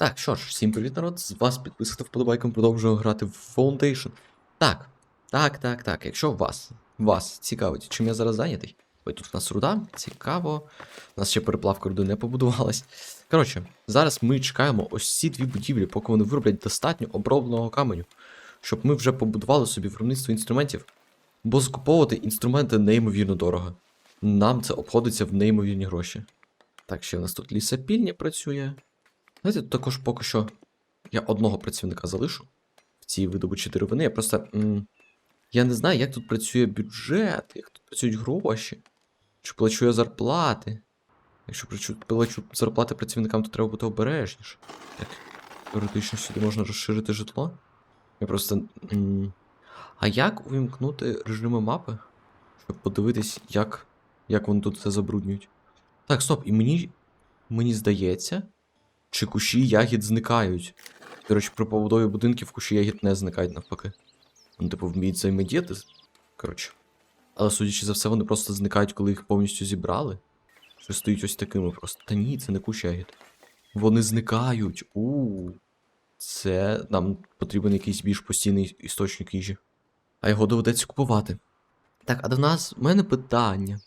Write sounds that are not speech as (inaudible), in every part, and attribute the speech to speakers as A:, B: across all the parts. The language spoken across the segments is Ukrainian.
A: Так, що ж, всім привіт, народ. З вас підписати вподобайком, продовжуємо грати в Foundation. Так, так, так, так. Якщо вас, вас цікавить, чим я зараз зайнятий. Ой, тут у нас руда, цікаво. У нас ще переплавка руди не побудувалась. Коротше, зараз ми чекаємо ось ці дві будівлі, поки вони вироблять достатньо обробленого каменю, щоб ми вже побудували собі виробництво інструментів. Бо закуповувати інструменти неймовірно дорого. Нам це обходиться в неймовірні гроші. Так, ще у нас тут лісопільня працює. Знаєте, також поки що я одного працівника залишу в цій видобучі деревини. Я просто. М я не знаю, як тут працює бюджет, як тут працюють гроші. Чи плачу я зарплати. Якщо плачу, зарплати працівникам, то треба бути обережніше. Так, теоретично сюди можна розширити житло. Я просто. М а як увімкнути режими мапи? Щоб подивитись, як, як вони тут все забруднюють. Так, стоп, і мені. Мені здається, чи кущі ягід зникають. До речі, при побудові будинків кущі ягід не зникають навпаки. Вони, типу, вміють взаємодіяти. Коротше. Але судячи за все, вони просто зникають, коли їх повністю зібрали. Що стоїть ось такими просто. Та ні, це не кущ ягід. Вони зникають. у Це нам потрібен якийсь більш постійний істочник їжі. А його доведеться купувати. Так, а до нас в мене питання.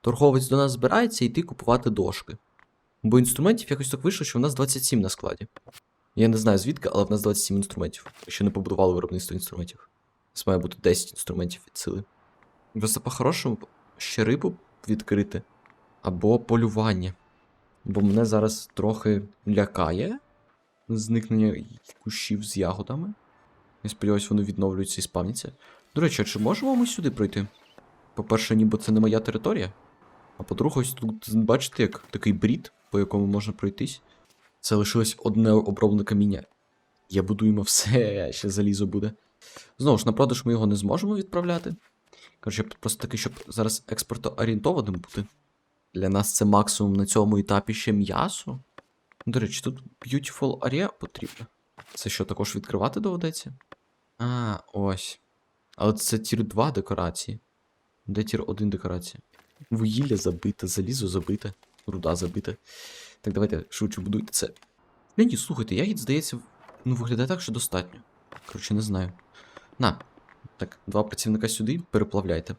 A: Торговець до нас збирається йти купувати дошки. Бо інструментів якось так вийшло, що в нас 27 на складі. Я не знаю звідки, але в нас 27 інструментів. Ще не побудували виробництво інструментів. Нас має бути 10 інструментів від сили. Просто по-хорошому ще рибу відкрити або полювання. Бо мене зараз трохи лякає зникнення кущів з ягодами. Я сподіваюся, вони відновлюються і спавняться. До речі, а чи можемо ми сюди пройти? По-перше, ніби це не моя територія. А по-друге, ось тут, бачите, як такий брід, по якому можна пройтись. Це лишилось одне оброблене каміння. Я будуємо все, ще залізо буде. Знову ж, на продаж ми його не зможемо відправляти. Коротше, просто таки, щоб зараз експортоорієнтованим бути. Для нас це максимум на цьому етапі ще м'ясо. До речі, тут Beautiful Area потрібно. Це що, також відкривати доведеться? А, ось. Але це тір 2 декорації. Де тір 1 декорація? Вугілля забите, залізо забите, руда забита. Так, давайте швидше будуйте це. Ні, ні, слухайте, ягід, здається, ну виглядає так, що достатньо. Коротше, не знаю. На. Так, два працівника сюди, переплавляйте.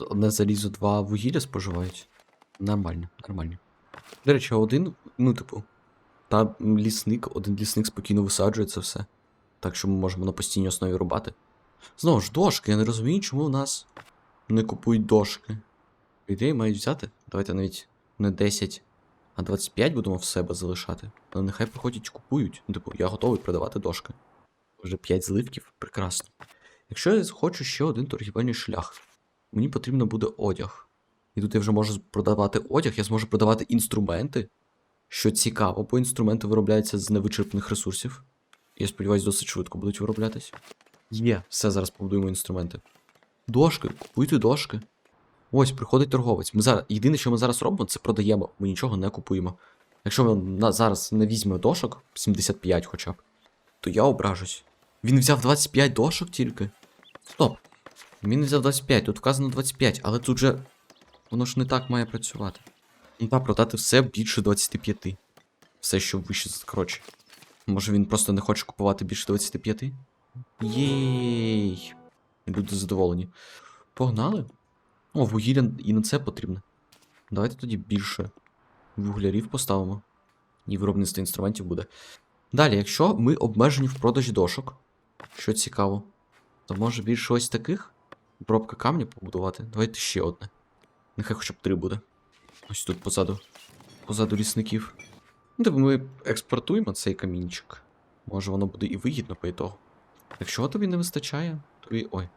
A: Одне залізо, два вугілля споживають. Нормально, нормально. До речі, один, ну, типу, та лісник, один лісник спокійно висаджує це все. Так що ми можемо на постійній основі рубати. Знову ж, дошки, я не розумію, чому у нас не купують дошки. Ідеї мають взяти. Давайте навіть не 10, а 25 будемо в себе залишати. Але нехай приходять купують. Ну, Типу, я готовий продавати дошки. Вже 5 зливків, прекрасно. Якщо я хочу ще один торгівельний шлях, мені потрібно буде одяг. І тут я вже можу продавати одяг, я зможу продавати інструменти. Що цікаво, бо інструменти виробляються з невичерпних ресурсів. Я сподіваюся, досить швидко будуть вироблятись. Є, все, зараз побудуємо інструменти. Дошки, купуйте дошки. Ось, приходить торговець. Ми зараз, єдине, що ми зараз робимо, це продаємо. Ми нічого не купуємо. Якщо ми на, зараз не візьмемо дошок, 75 хоча б, то я ображусь. Він взяв 25 дошок тільки. Стоп. Він взяв 25, тут вказано 25, але тут же. Воно ж не так має працювати. Ну та продати все більше 25. Все, що вище, коротше. Може він просто не хоче купувати більше 25? Єй. Люди задоволені. Погнали. О, вугілля і на це потрібно. Давайте тоді більше вуглярів поставимо. І виробництво інструментів буде. Далі, якщо ми обмежені в продажі дошок, що цікаво, то може більше ось таких обробка камня побудувати. Давайте ще одне. Нехай хоча б три буде. Ось тут позаду. Позаду лісників. Ну, типу ми експортуємо цей камінчик. Може воно буде і вигідно по ітогу. Якщо тобі не вистачає, тобі. Ой.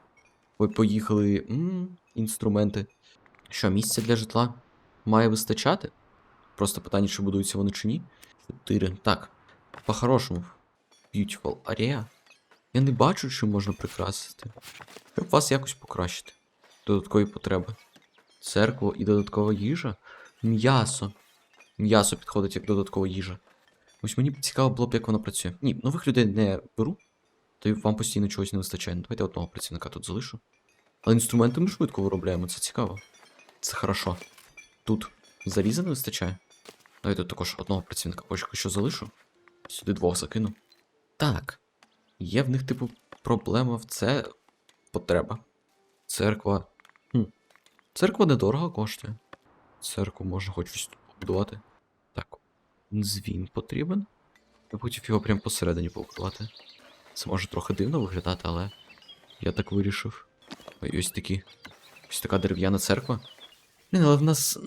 A: Поїхали. м інструменти. Що, місця для житла має вистачати? Просто питання, чи будуються вони чи ні. Чотири. Так. По-хорошому. Beautiful area. Я не бачу, що можна прикрасити. Щоб вас якось покращити. Додаткові потреби. Церкву і додаткова їжа. М'ясо. М'ясо підходить як додаткова їжа. Ось мені б цікаво було б, як воно працює. Ні, нових людей не беру, й вам постійно чогось не вистачає. Ну, давайте одного працівника тут залишу. Але інструменти ми швидко виробляємо, це цікаво. Це хорошо. Тут заліза не вистачає. Давайте тут також одного працівника поки що залишу. Сюди двох закину. Так. Є в них, типу, проблема в це потреба. Церква. Хм. Церква недорого коштує. Церкву можна хоч щось побудувати. Так. Дзвін потрібен. Я хотів його прямо посередині побудувати. Це може трохи дивно виглядати, але я так вирішив. Ой, ось такі. Ось така дерев'яна церква. Блін, але в нас.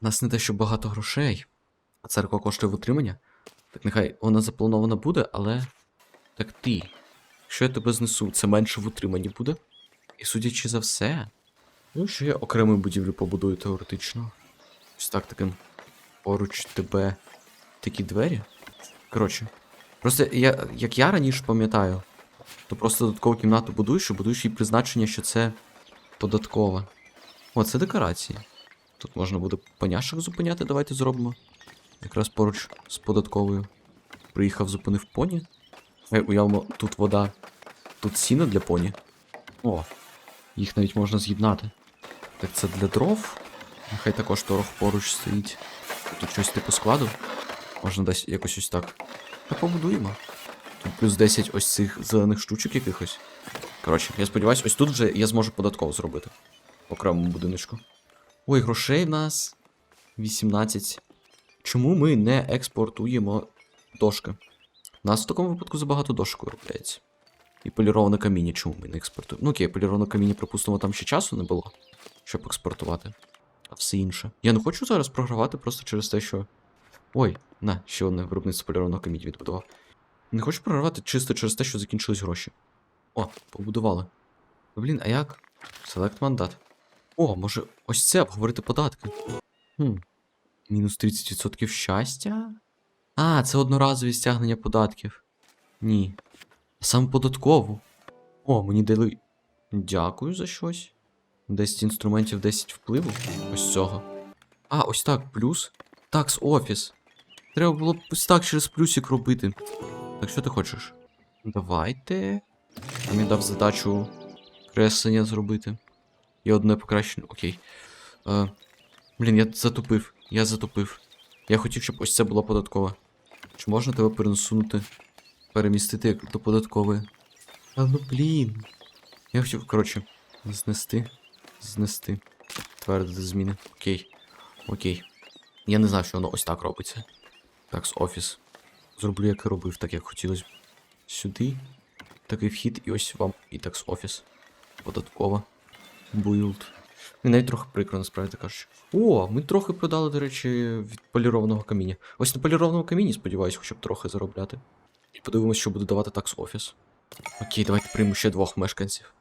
A: В нас не те, що багато грошей. А церква коштує в утримання. Так нехай вона запланована буде, але. Так ти. Якщо я тебе знесу, це менше в утриманні буде. І судячи за все. Ну, що я окрему будівлю побудую теоретично. Ось так таким поруч тебе такі двері. Коротше. Просто я, як я раніше пам'ятаю, то просто додаткову кімнату будуєш і будуєш її призначення, що це податкова. О, це декорації. Тут можна буде поняшок зупиняти, давайте зробимо. Якраз поруч з податковою. Приїхав, зупинив поні. Е, уявимо, тут вода. Тут сіно для поні. О, їх навіть можна з'єднати. Так це для дров. Нехай також торог поруч стоїть. Тут щось типу складу. Можна десь якось ось так. Та побудуємо. Тут плюс 10 ось цих зелених штучок якихось. Коротше, я сподіваюся, ось тут вже я зможу податково зробити. Окремому будиночку. Ой, грошей в нас 18. Чому ми не експортуємо дошки? У нас в такому випадку забагато дошок виробляється. І поліроване каміння, чому ми не експортуємо? Ну окей, поліроване каміння, припустимо, там ще часу не було, щоб експортувати. А все інше. Я не хочу зараз програвати просто через те, що. Ой, на, ще одне виробництво полірованого каміння відбудував. Не хочу програвати чисто через те, що закінчились гроші. О, побудували. Блін, а як? Селект мандат. О, може, ось це обговорити податки. Хм. Мінус 30% щастя? А, це одноразові стягнення податків. Ні. Саме податкову. О, мені дали. Дякую за щось. 10 інструментів, 10 впливу. Ось цього. А, ось так, плюс. Такс офіс. Треба було б ось так через плюсик робити. Так що ти хочеш? Давайте. Я мені дав задачу креслення зробити. І одне покращення. Окей. Е, блін, я затупив. Я затупив. Я хотів, щоб ось це було податкове. Чи можна тебе пересунути? Перемістити як до податкової? А ну блін. Я хотів, коротше, знести. Знести. Твердити зміни. Окей. Окей. Я не знав, що воно ось так робиться. Так, з офіс. Зроблю, як і робив, так як хотілося. Сюди. Такий вхід, і ось вам і так з офіс. Податкова. Build. І навіть трохи прикро, насправді кажучи. О, ми трохи продали, до речі, від полірованого каміння. Ось на полірованому камінні, сподіваюся, хоча б трохи заробляти. І подивимось, що буде давати такс офіс. Окей, давайте приймемо ще двох мешканців.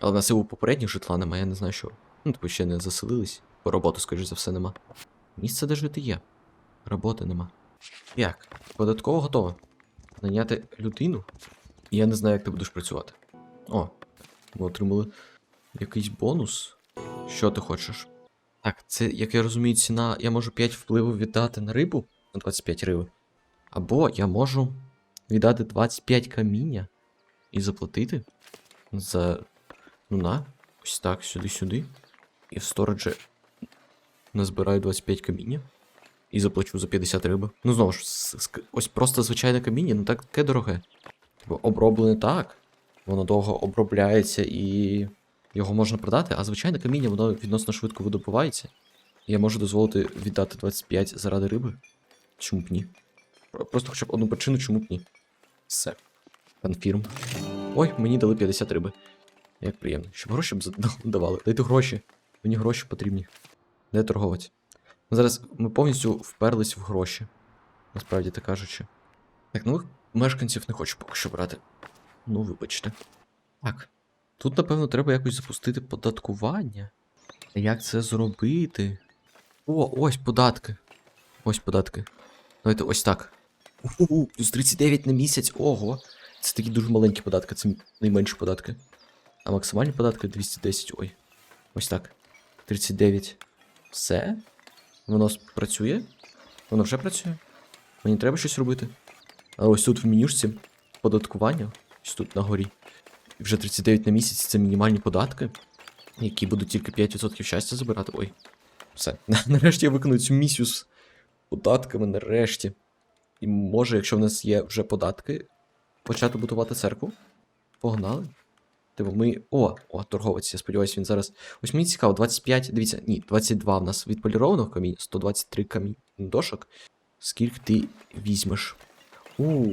A: Але нас і попередніх житла немає, я не знаю що. Ну, типу, ще не заселились. Бо роботи, скоріш за все, нема. Місце, де жити є. Роботи нема. Як? Податково готово. Наняти людину? Я не знаю, як ти будеш працювати. О, ми отримали якийсь бонус. Що ти хочеш? Так, це, як я розумію, ціна. Я можу 5 впливу віддати на рибу на 25 риби. Або я можу віддати 25 каміння і заплатити за. Ну на, ось так, сюди-сюди. І в сториджі назбираю 25 каміння. І заплачу за 50 риби. Ну знову ж, ось просто звичайне каміння, ну так таке дороге. Типу, оброблене так. Воно довго обробляється і його можна продати, а звичайне каміння воно відносно швидко видобувається. Я можу дозволити віддати 25 заради риби. Чому б ні? Просто хоча б одну причину, чому б ні. Все. Конфірм. Ой, мені дали 50 риби. Як приємно. Щоб гроші б (laughs) давали. Дайте гроші. Мені гроші потрібні. Де торговець? Ну, Зараз ми повністю вперлись в гроші. Насправді так кажучи. Так, нових мешканців не хочу поки що брати. Ну, вибачте. Так. Тут, напевно, треба якось запустити податкування. Як це зробити? О, ось податки. Ось податки. Давайте ось так. Уху, плюс 39 на місяць. Ого. Це такі дуже маленькі податки, це найменші податки. А максимальні податки 210. Ой. Ось так. 39. Все? Воно працює? Воно вже працює? Мені треба щось робити. А ось тут в менюшці податкування. Ось тут на горі. Вже 39 на місяць це мінімальні податки, які будуть тільки 5% щастя забирати. Ой. Все. (laughs) Нарешті я виконую цю місію з податками, нарешті. І може, якщо в нас є вже податки, почати будувати церкву. Погнали. Типу, ми. О, о, торговець, я сподіваюся, він зараз. Ось мені цікаво, 25, дивіться, ні, 22 в нас відполірованого камінь, 123 камінь дошок. Скільки ти візьмеш? У,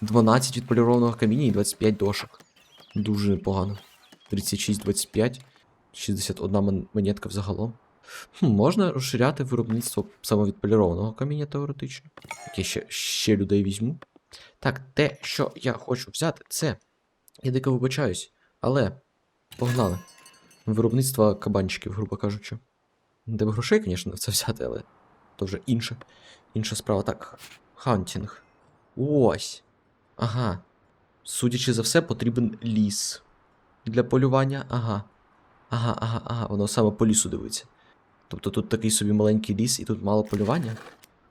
A: 12 відполірованого каміння і 25 дошок. Дуже непогано. 36, 25, 61 монетка взагалом. Хм, можна розширяти виробництво саме відполірованого каміння теоретично. Яке ще, ще людей візьму. Так, те, що я хочу взяти, це. Я дико вибачаюсь, але погнали. Виробництво кабанчиків, грубо кажучи. Де б грошей, звісно, це взяти, але то вже інше. Інша справа. Так. Хантінг. Ось. Ага. Судячи за все, потрібен ліс. Для полювання. Ага. Ага, ага, ага. Воно саме по лісу дивиться. Тобто тут такий собі маленький ліс і тут мало полювання.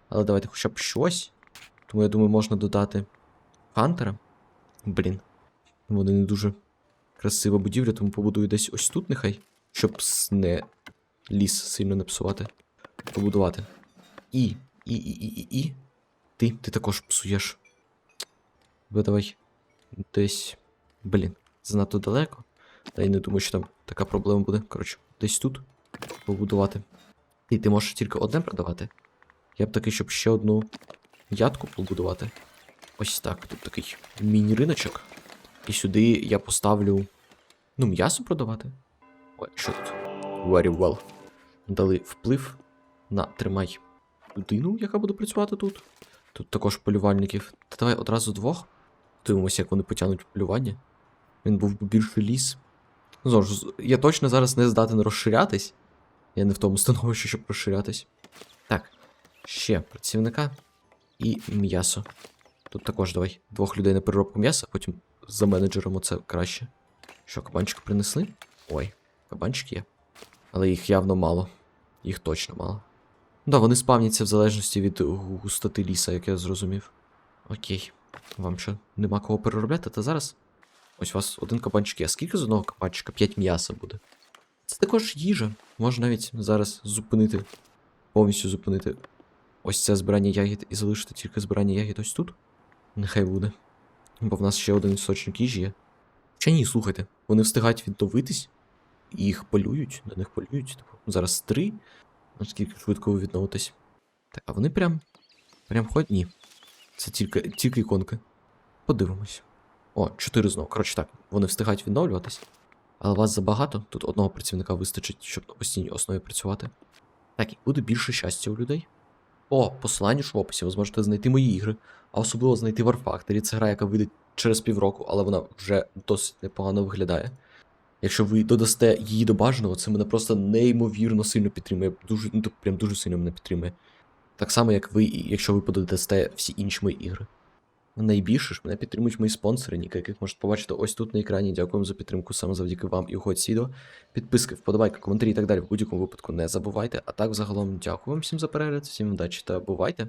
A: Але давайте хоча б щось. Тому я думаю, можна додати Хантера. Блін. Вони не дуже красива будівля, тому побудую десь ось тут нехай. Щоб не ліс сильно не псувати. Побудувати. І. І, і, і, і, і. Ти, ти також псуєш. Давай. Десь. Блін, занадто далеко. Та я не думаю, що там така проблема буде. Коротше, десь тут побудувати. І ти можеш тільки одне продавати. Я б такий, щоб ще одну ядку побудувати. Ось так. Тут такий міні-риночок. І сюди я поставлю. Ну, м'ясо продавати. Ой, що тут? Very well. Дали вплив на тримай людину, яка буде працювати тут. Тут також полювальників. Та давай одразу двох. Дивимося, як вони потягнуть полювання. Він був би більший ліс. Ну, знову ж, я точно зараз не здатен розширятись. Я не в тому становищі, щоб розширятись. Так, ще працівника і м'ясо. Тут також давай двох людей на переробку м'яса, потім за менеджером оце краще. Що, кабанчики принесли? Ой, кабанчики є. Але їх явно мало. Їх точно мало. Ну Да, вони спавняться в залежності від густоти ліса, як я зрозумів. Окей. Вам що, нема кого переробляти? Та зараз. Ось у вас один кабанчик є. Скільки з одного кабанчика? 5 м'яса буде. Це також їжа. Можна навіть зараз зупинити, повністю зупинити ось це збирання ягід і залишити тільки збирання ягід ось тут. Нехай буде. Бо в нас ще один істочник їжі є. Чи ні, слухайте, вони встигають відновитись, і їх полюють, на них полюють. Типу, зараз три. Наскільки швидко ви відновитесь. Так, а вони прям. Прям ходять? Ні. Це тільки, тільки іконки. Подивимось. О, чотири знову. Коротше так, вони встигають відновлюватись. Але вас забагато, тут одного працівника вистачить, щоб на постійній основі працювати. Так, і буде більше щастя у людей. О, посилання ж в описі, ви зможете знайти мої ігри, а особливо знайти War Factory. Це гра, яка вийде через півроку, але вона вже досить непогано виглядає. Якщо ви додасте її до бажаного, це мене просто неймовірно сильно підтримує. Дуже, ну, прям дуже сильно мене підтримує. Так само, як ви, якщо ви пододасте всі інші мої ігри. Найбільше ж мене підтримують мої спонсори, Ніка, яких можете побачити ось тут на екрані. Дякуємо за підтримку саме завдяки вам і уходь відео. Підписки, вподобайки, коментарі і так далі. В будь-якому випадку не забувайте. А так, загалом, дякую вам всім за перегляд, всім удачі та бувайте!